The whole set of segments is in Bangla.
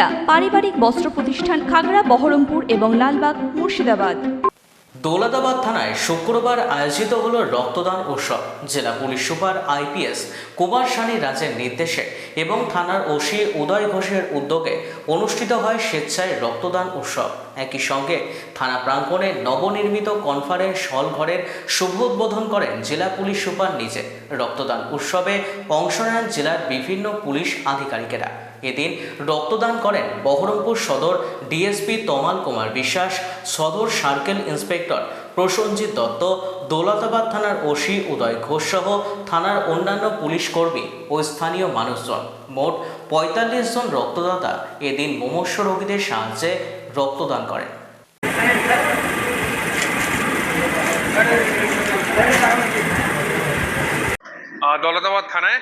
সুনিতা পারিবারিক বস্ত্র প্রতিষ্ঠান খাগড়া, বহরমপুর এবং লালবাগ, মুর্শিদাবাদ। দৌলতাবাদ থানায় শুক্রবার আয়োজিত হল রক্তদান উৎসব, জেলা police super IPS Kumar Sunny রাজের নির্দেশে এবং থানার ওসি উদয় ঘোষের উদ্যোগে অনুষ্ঠিত হয় স্বেচ্ছায় রক্তদান উৎসব। একই সঙ্গে থানা প্রাঙ্গণে নবনির্মিত কনফারেন্স হল ঘরের শুভ উদ্বোধন করেন জেলা পুলিশ সুপার নিজে। রক্তদান উৎসবে অংশ নেন জেলার বিভিন্ন পুলিশ আধিকারিকেরা। এদিন রক্তদান করেন বহরমপুর সদর ডিএসপি তমাল কুমার বিশ্বাস, সদর সার্কেল ইন্সপেক্টর প্রসঞ্জিৎ দত্ত, দৌলতাবাদ থানার ওসি উদয় ঘোষ সহ থানার অন্যান্য পুলিশ কর্মী ও স্থানীয় মানুষজন। মোট পঁয়তাল্লিশ জন রক্তদাতা এদিন মুমূর্ষ রোগীদের সাহায্যে রক্তদান করেন। দৌলতাবাদ থানায়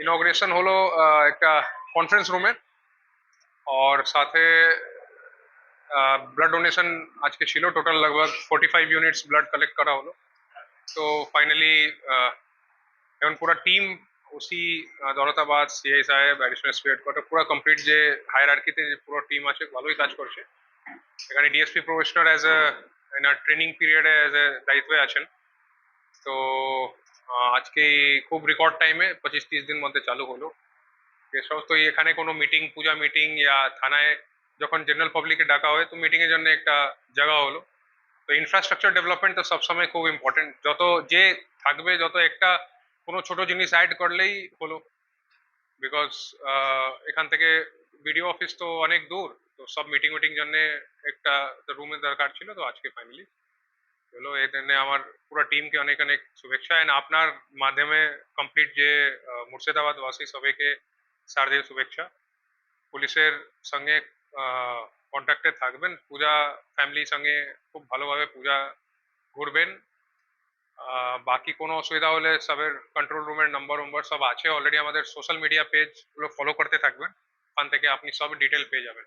ইনগ্রেশন হলো আহ, একটা কনফারেন্স রুমের और সাথে ব্লাড ডোনেশন আজকে ছিল total লগভগ forty five units blood collect করা হলো তো ফাইনালি এখন পুরো টিম ওসি দৌলতাবাদ সিআই সাহেব অ্যাডিশনাল স্পি হেডকোয়ার্টার পুরো কমপ্লিট যে হায়ার আর্কিতে যে পুরো টিম আছে ভালোই কাজ করছে এখানে ডিএসপি প্রফেশনাল অ্যাজ এ এনার ট্রেনিং পিরিয়ডে অ্যাজ এ দায়িত্বে আছেন তো আহ, আজকে এই খুব রেকর্ড টাইমে পঁচিশ তিরিশ দিন মধ্যে চালু হলো যে সমস্ত এই এখানে কোনো মিটিং পূজা মিটিং ইয়া থানায় যখন জেনারেল পাবলিকে ডাকা হয় তো মিটিং এর জন্য একটা জায়গা হলো তো ইনফ্রাস্ট্রাকচার ডেভেলপমেন্ট তো সবসময় খুব ইম্পর্টেন্ট যত যে থাকবে যত একটা কোনো ছোট জিনিস অ্যাড করলেই হলো বিকজ এখান থেকে বিডিও অফিস তো অনেক দূর তো সব মিটিং মিটিং জন্য একটা রুমের দরকার ছিল তো আজকে ফাইনালি হলো এই জন্য আমার পুরো টিমকে অনেক অনেক শুভেচ্ছা এন্ড আপনার মাধ্যমে কমপ্লিট যে আহ, মুর্শিদাবাদ বাসী সবাইকে শারদীয় শুভেচ্ছা পুলিশের সঙ্গে কন্ট্যাক্টে থাকবেন পূজা ফ্যামিলির সঙ্গে খুব ভালোভাবে পূজা ঘুরবেন আহ, বাকি কোনো অসুবিধা হলে সবের কন্ট্রোল রুমের নাম্বার নম্বর সব আছে অলরেডি আমাদের সোশ্যাল মিডিয়া পেজগুলো ফলো করতে থাকবেন ওখান থেকে আপনি সব ডিটেল পেয়ে যাবেন